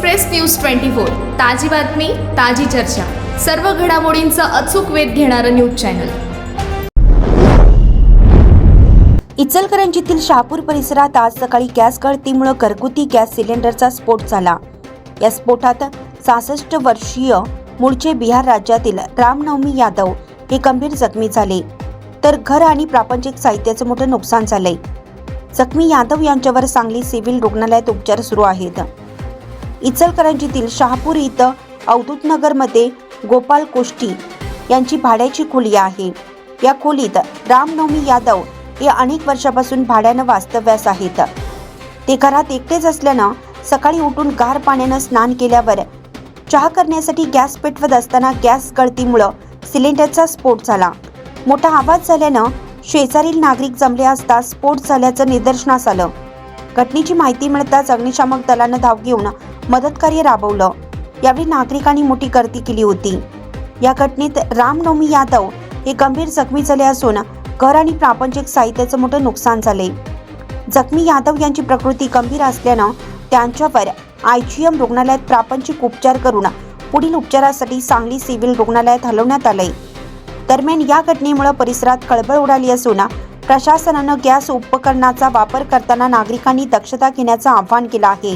Express news twenty four ताजी बातमी ताजी चर्चा. सर्व घडामोडींचा अचूक वेध घेणारं न्यूज चॅनल. इचलकरंजीतील शहापूर परिसरात आज सकाळी गॅस गळतीमुळे घरगुती गॅस सिलेंडरचा स्फोट झाला. या स्फोटात सहासष्ट वर्षीय मूळचे बिहार राज्यातील रामनवमी यादव हे गंभीर जखमी झाले. तर घर आणि प्रापंचिक साहित्याचं मोठं नुकसान झालंय. जखमी यादव यांच्यावर सांगली सिव्हिल रुग्णालयात उपचार सुरू आहेत. इचलकरंजीतील शहापूर इथं अवधूतनगरमध्ये गोपाल कोष्टी यांची भाड्याची खोली आहे. या खोलीत रामनवमी यादव हे अनेक वर्षापासून भाड्यानं वास्तव्यास आहेत. ते घरात एकटेच असल्यानं सकाळी उठून गार पाण्यानं स्नान केल्यावर चहा करण्यासाठी गॅस पेटवत असताना गॅस गळतीमुळं सिलेंडरचा स्फोट झाला. मोठा आवाज झाल्यानं शेजारील नागरिक जमले असता स्फोट झाल्याचं निदर्शनास आलं. घटनेची माहिती मिळताच अग्निशामक दलानं धाव घेऊन मदतकार्य राबवलं. यावेळी नागरिकांनी मोठी गर्दी केली होती. या घटनेत रामनवमी यादव हे गंभीर जखमी झाले असून घर आणि प्रापंचिक साहित्याचं मोठं नुकसान झाले. जखमी यादव यांची प्रकृती गंभीर असल्यानं त्यांच्यावर एम रुग्णालयात प्रापंचिक उपचार करून पुढील उपचारासाठी सांगली सिव्हिल रुग्णालयात हलवण्यात आलंय. दरम्यान या घटनेमुळे परिसरात खळबळ उडाली असून प्रशासनानं गॅस उपकरणाचा वापर करताना नागरिकांनी दक्षता घेण्याचं आवाहन केलं आहे.